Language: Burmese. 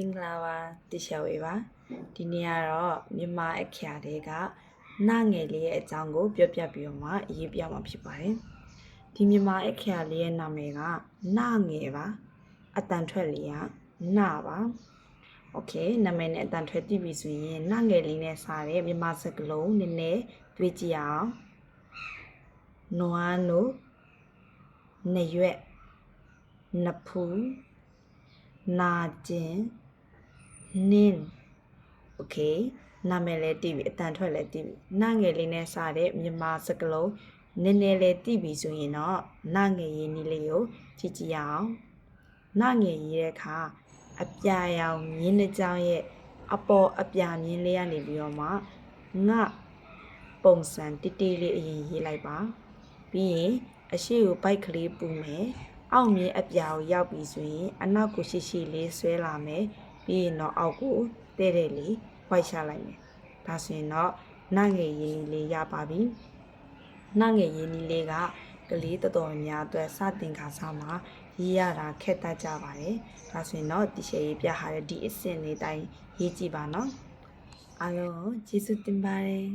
မင်္ဂလာပါတချော်ဝေပါဒီနေ့ကတော့မြန်မာအခရာတွေကနငယ်လေးရဲ့အကြောင်းကိုပြောပြပြီးတော့မှအရေးပြမှာဖြစ်ပါတယ်ဒီမြန်မာအခရာလေးရဲ့နာမည်ကနငယ်ပါအတန်ထွက်လေးကနပါโอเคနာမည်နဲ့အတန်ထွက်သိပြီဆိုရင်နငယ်လေးနဲ့စားတဲ့မြန်မာစကားလုံးနည်းနည်းတွေးကြည့်အောင်နွားနို့နရွက်နဖူးနာကျင် nin okay နာမည်လည်းတည်ပြီအတန်ထွက်လည်းတည်ပြီနာငယ်လေးနဲ့စတဲ့မြန်မာစကားလုံးနည်းနည်းလေးတည်ပြီဆိုရင်တော့နာငယ်ရင်းနည်းလေးကိုကြည့်ကြည့်ရအောင်နာငယ်ရေးတဲ့အခါအပြာရောင်မြင်းတစ်ကြောင်ရဲ့အပေါ်အပြာမြင်းလေးကနေပြီးတော့မှငါပုံစံတိတိလေးအရင်ရေးလိုက်ပါပြီးရင်အရှိကိုဘိုက်ကလေးပူမယ်အောက်မြင်းအပြာကိုရောက်ပြီဆိုရင်အနောက်ကိုရှိရှိလေးဆွဲလာမယ် ပြီးရင်တော့အောက်ကိုတဲ့တဲ့လေးဝိုက်ချလိုက်မယ်ဒါဆိုရင်တော့နငယ်ရင်းကြီးလေးရပါပြီနငယ်ရင်းကြီးလေးကကလေးတော်တော်များအတွက်စတင်ခါစားမှာရေးရတာခက်တတ်ကြပါတယ်ဒါဆိုရင်တော့ဒီရှယ်ရေးပြထားတဲ့ဒီအစ်စ်လေးတိုင်းရေးကြည့်ပါနော်အားလုံးကျေးဇူးတင်ပါတယ်